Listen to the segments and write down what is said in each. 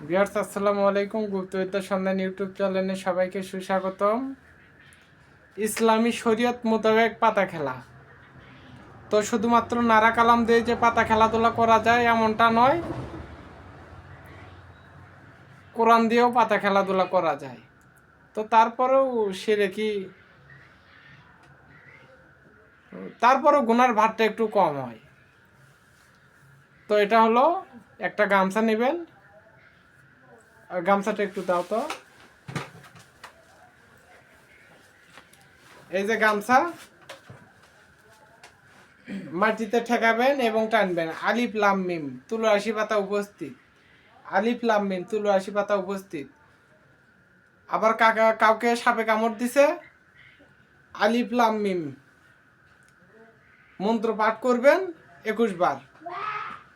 বিয়ার্স আসসালামু আলাইকুম। গুপ্তবিদ্যা সন্ধান ইউটিউব চ্যানেলে সবাইকে সুস্বাগতম। ইসলামী শরীয়ত মোতাবেক পাতা খেলা। তো শুধুমাত্র নারা কালাম দিয়ে যে পাতা খেলাধুলা করা যায় এমনটা নয়, কোরআন দিয়েও পাতা খেলাধুলা করা যায়। তো তারপরেও সেরে কি তারপরেও গুনার ভারটা একটু কম হয়। তো এটা হলো, একটা গামছা নেবেন গামছাটা একটু দাও তো। এই যে গামছা, মাটিতে ঠেকাবেন এবং টানবেন। আলিফ, লাম, মিম, তুলো, আশি পাতা উপস্থিত। আলিফ, লাম, মিম, তুলো, আশি পাতা উপস্থিত। আবার কাকা, কাউকে সাপে কামড় দিছে? আলিফ, লাম, মিম, মন্ত্র পাঠ করবেন একুশ বার।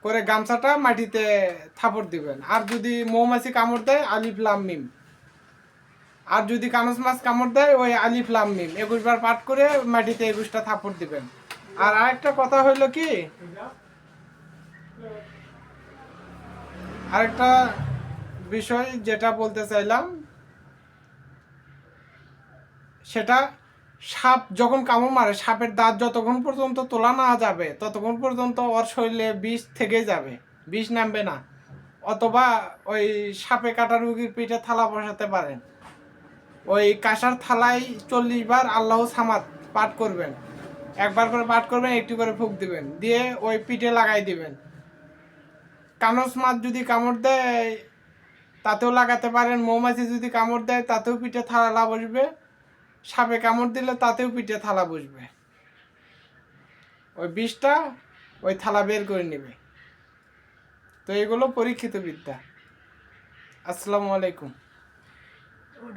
করে গামছাটা মাটিতে থাপড় দিবেন। আর যদি মৌমাছি কামড় দেয়, আলিফ, লাম, মিম। আর যদি কানস মাছ কামড় দেয়, ওই আলিফ, লাম, মিম। একুশ বার পাঠ করে মাটিতে একুশটা থাপড় দিবেন। আর আরেকটা কথা হইল কি? আরেকটা বিষয় যেটা বলতে চাইলাম, সেটা সাপ যখন কামড় মারে, সাপের দাঁত যতক্ষণ পর্যন্ত তোলা না যাবে, ততক্ষণ পর্যন্ত ওর শরীরে বিষ থেকে যাবে। বিষ নামবে না। অথবা ওই সাপে কাটা রুগীর পিঠে থালা বসাতে পারেন। ওই কাঁসার থালায় চল্লিশ বার আল্লাহ সামাদ পাঠ করবেন। একবার করে পাঠ করবেন, একটু করে ফুক দিবেন। দিয়ে ওই পিঠে লাগাই দিবেন। কানস মাছ যদি কামড় দেয়, তাতেও লাগাতে পারেন। মৌমাছি যদি কামড় দেয়, তাতেও পিঠে থালা বসবে। সাপে কামড় দিলে তাতেও পিঠে থালা বসবে। ওই বিষটা ওই থালা বের করে নেবে। তো এগুলো পরীক্ষিত বিদ্যা। আসসালামু আলাইকুম।